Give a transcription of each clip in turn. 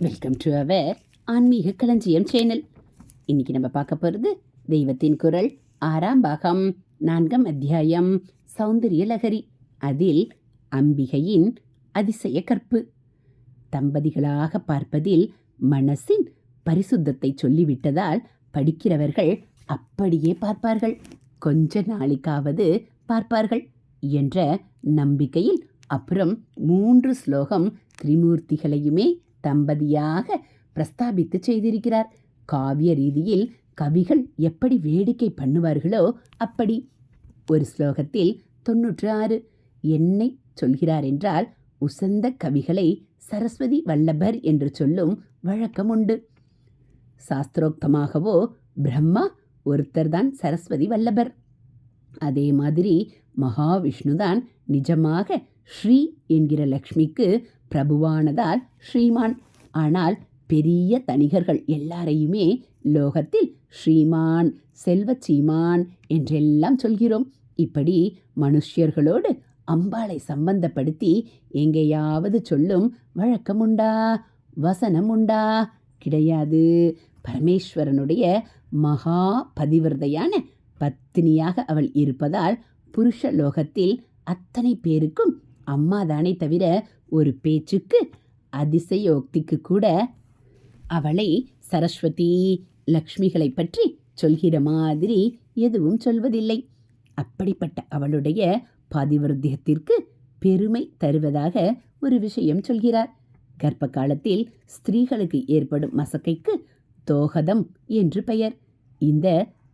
Welcome to our ஆன்மீக களஞ்சியம் channel. இன்னைக்கு நம்ம பார்க்க போகிறது தெய்வத்தின் குரல் ஆறாம் பாகம் நான்காம் அத்தியாயம் சௌந்தரிய லகரி. அதில் அம்பிகையின் அதிசய கற்பு. தம்பதிகளாக பார்ப்பதில் மனசின் பரிசுத்தத்தை சொல்லிவிட்டதால் படிக்கிறவர்கள் அப்படியே பார்ப்பார்கள். கொஞ்ச நாளைக்காவது பார்ப்பார்கள் என்ற நம்பிக்கையில் அப்புறம் மூன்று ஸ்லோகம் திரிமூர்த்திகளையுமே தம்பதியாக பிரஸ்தாபித்து செய்திருக்கிறார். காவிய ரீதியில் கவிகள் எப்படி வேடிக்கை பண்ணுவார்களோ அப்படி. ஒரு ஸ்லோகத்தில் தொன்னூற்று ஆறு என்னை சொல்கிறார் என்றால் உசந்த கவிகளை சரஸ்வதி வல்லபர் என்று சொல்லும் வழக்கம் உண்டு. சாஸ்திரோக்தமாகவோ பிரம்மா ஒருத்தர்தான் சரஸ்வதி வல்லபர். அதே மாதிரி மகாவிஷ்ணுதான் நிஜமாக ஸ்ரீ என்கிற லக்ஷ்மிக்கு பிரபுவானதால் ஸ்ரீமான். ஆனால் பெரிய தனிகர்கள் எல்லாரையுமே லோகத்தில் ஸ்ரீமான் செல்வச்சீமான் என்றெல்லாம் சொல்கிறோம். இப்படி மனுஷ்யர்களோடு அம்பாளை சம்பந்தப்படுத்தி எங்கேயாவது சொல்லும் வழக்கம் உண்டா வசனம் உண்டா கிடையாது. பரமேஸ்வரனுடைய மகா பதிவிரதையான பத்தினியாக அவள் இருப்பதால் புருஷ லோகத்தில் அத்தனை பேருக்கும் அம்மாதானே தவிர ஒரு பேச்சுக்கு அதிசயோக்திக்கு கூட அவளை சரஸ்வதி லக்ஷ்மிகளை பற்றி சொல்கிற மாதிரி எதுவும் சொல்வதில்லை. அப்படிப்பட்ட அவளுடைய பாதிவருத்தியத்திற்கு பெருமை தருவதாக ஒரு விஷயம் சொல்கிறார். கர்ப்ப காலத்தில் ஸ்திரீகளுக்கு ஏற்படும் மசக்கைக்கு தோகதம் என்று பெயர். இந்த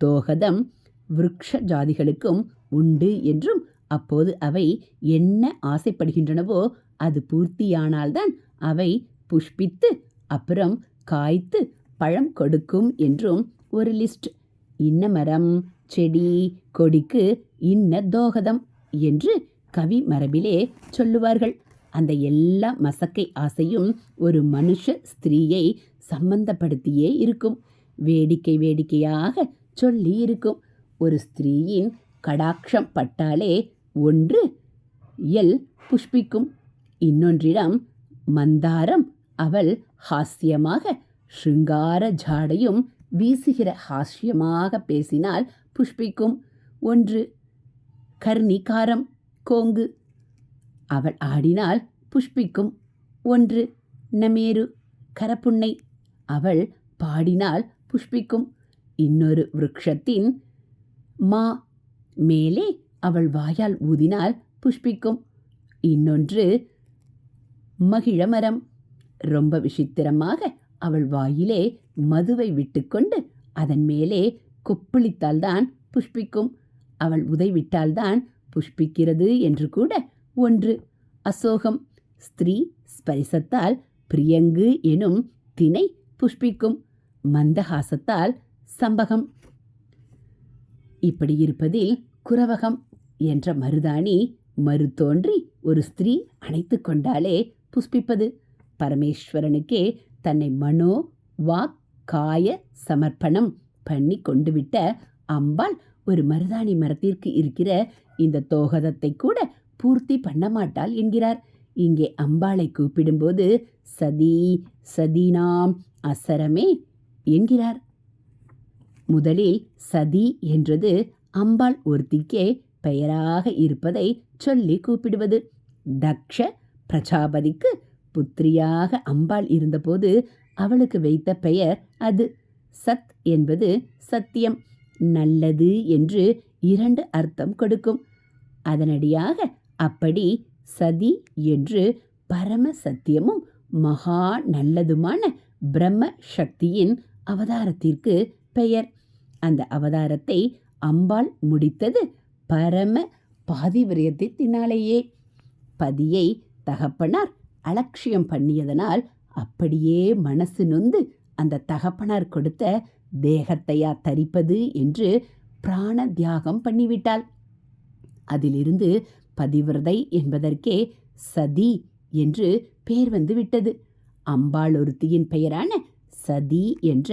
தோகதம் விருக்ஷ ஜாதிகளுக்கும் உண்டு என்றும் அப்போது அவை என்ன ஆசைப்படுகின்றனவோ அது பூர்த்தியானால்தான் அவை புஷ்பித்து அப்புறம் காய்த்து பழம் கொடுக்கும் என்றும் ஒரு லிஸ்ட். இன்ன மரம் செடி கொடிக்கு இன்ன தோகதம் என்று கவி மரபிலே சொல்லுவார்கள். அந்த எல்லா மசக்கை ஆசையும் ஒரு மனுஷ ஸ்திரீயை சம்பந்தப்படுத்தியே இருக்கும். வேடிக்கை வேடிக்கையாக சொல்லி இருக்கும் ஒரு ஸ்திரீயின் கடாட்சம் பட்டாலே ஒன்று எல் புஷ்பிக்கும். இன்னொன்றிடம் மந்தாரம் அவள் ஹாஸ்யமாக ஷிங்கார ஜாடையும் வீசுகிற ஹாஸ்யமாக பேசினால் புஷ்பிக்கும். ஒன்று கர்ணிகாரம் கோங்கு. அவள் ஆடினால் புஷ்பிக்கும். ஒன்று நமேரு கரப்புண்ணை அவள் பாடினால் புஷ்பிக்கும். இன்னொரு விருட்சத்தின் மா மேலே அவள் வாயால் ஊதினால் புஷ்பிக்கும். இன்னொன்று மகிழமரம். ரொம்ப விசித்திரமாக அவள் வாயிலே மதுவை விட்டுக்கொண்டு அதன் மேலே கொப்பளித்தால்தான் புஷ்பிக்கும். அவள் உதைவிட்டால்தான் புஷ்பிக்கிறது என்று கூட ஒன்று. அசோகம் ஸ்திரீ ஸ்பரிசத்தால் பிரியங்கு எனும் தினை புஷ்பிக்கும். மந்தஹாசத்தால் சம்பகம். இப்படி இருப்பதில் குரவகம் என்ற மருதாணி மறுதோன்றி ஒரு ஸ்திரீ அணைத்து கொண்டாலே புஷ்பிப்பது. பரமேஸ்வரனுக்கே தன்னை மனோ வாக் காய சமர்ப்பணம் பண்ணி கொண்டு விட்ட அம்பாள் ஒரு மருதாணி மரத்திற்கு இருக்கிற இந்த தோகதத்தை கூட பூர்த்தி பண்ண மாட்டாள் என்கிறார். இங்கே அம்பாளை கூப்பிடும்போது சதி சதீனாம் அசரமே என்கிறார். முதலில் சதி என்றது அம்பாள் ஒருத்திக்கே பெயராக இருப்பதை சொல்லி கூப்பிடுவது. தக்ஷ பிரஜாபதிக்கு புத்திரியாக அம்பாள் இருந்தபோது அவளுக்கு வைத்த பெயர் அது. சத் என்பது சத்தியம் நல்லது என்று இரண்டு அர்த்தம் கொடுக்கும். அதனடியாக அப்படி சதி என்று பரம சத்தியமும் மகா நல்லதுமான பிரம்ம சக்தியின் அவதாரத்திற்கு பெயர். அந்த அவதாரத்தை அம்பாள் முடித்தது பரம பாதிவிரயத்தினாலேயே பதியை தகப்பனார் அலட்சியம் பண்ணியதனால் அப்படியே மனசு நொந்து அந்த தகப்பனார் கொடுத்த தேகத்தையா தரிப்பது என்று பிராண தியாகம் பண்ணிவிட்டாள். அதிலிருந்து பதிவிரதை என்பதற்கே சதி என்று பெயர் வந்து விட்டது. அம்பாள் ஒருத்தியின் பெயரான சதி என்ற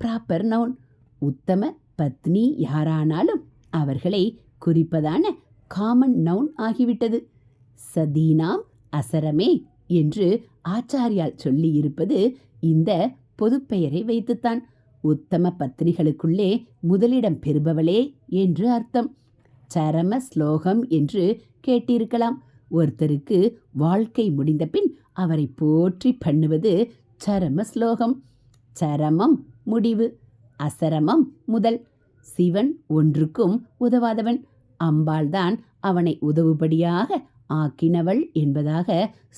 ப்ராப்பர் நவுன். உத்தம பத்னி யாரானாலும் அவர்களை குறிப்பதான காமன் நவுன் ஆகிவிட்டது. சதீனாம் அசரமே என்று ஆச்சாரியால் சொல்லியிருப்பது இந்த பொதுப்பெயரை வைத்துத்தான். உத்தம பத்னிகளுக்குள்ளே முதலிடம் பெறுபவளே என்று அர்த்தம். சரம ஸ்லோகம் என்று கேட்டிருக்கலாம். ஒருத்தருக்கு வாழ்க்கை முடிந்த பின் அவரை போற்றி பண்ணுவது சரம ஸ்லோகம். சரமம் முடிவு அசரமம் முதல். சிவன் ஒன்றுக்கும் உதவாதவன். அம்பாள்தான் அவனை உதவுபடியாக ஆக்கினவள் என்பதாக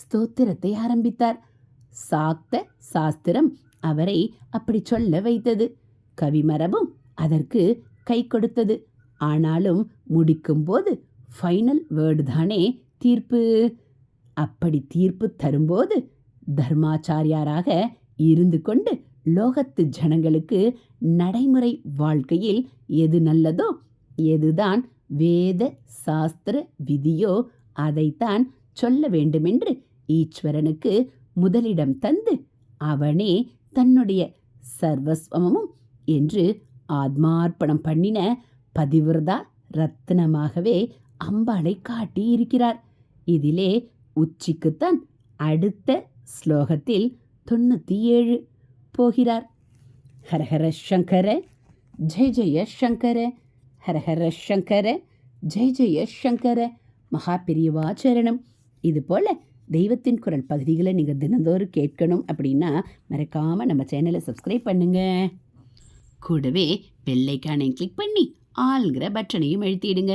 ஸ்தோத்திரத்தை ஆரம்பித்தார். சாக்த சாஸ்திரம் அவரை அப்படி சொல்ல வைத்தது. கவிமரபும் அதற்கு கை கொடுத்தது. ஆனாலும் முடிக்கும்போது ஃபைனல் வேர்டு தானே தீர்ப்பு. அப்படி தீர்ப்பு தரும்போது தர்மாச்சாரியாராக இருந்து கொண்டு லோகத்து ஜனங்களுக்கு நடைமுறை வாழ்க்கையில் எது நல்லதோ எதுதான் வேத சாஸ்திர விதியோ அதைத்தான் சொல்ல வேண்டுமென்று ஈஸ்வரனுக்கு முதலிடம் தந்து அவனே தன்னுடைய சர்வஸ்வமும் என்று ஆத்மார்ப்பணம் பண்ணின பதிவிரதா ரத்னமாகவே அம்பாளை காட்டியிருக்கிறார். இதிலே உச்சிக்குத்தான் அடுத்த ஸ்லோகத்தில் தொண்ணூற்றி ஏழு போகிறார். ஹரஹர சங்கர ஜெய ஜெய சங்கர ஹரஹர சங்கர ஜெய ஜெய சங்கர. மகா பெரியவாச்சரணம் இது போல் தெய்வத்தின் குரல் பகுதிகளை நீங்கள் தினந்தோறும் கேட்கணும் அப்படின்னா மறக்காமல் நம்ம சேனலை சப்ஸ்கிரைப் பண்ணுங்கள் கூடவே பெல்லைக்கானை கிளிக் பண்ணி ஆள்கிற பட்டனையும் எழுத்திடுங்க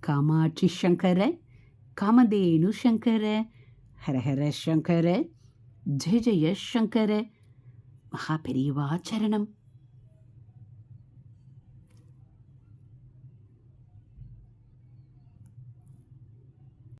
காமாட்சி சங்கர காமதேனு சங்கர ஹரஹர சங்கர ஜெய ஜெய சங்கர. மகா பெரியவா சரணம்.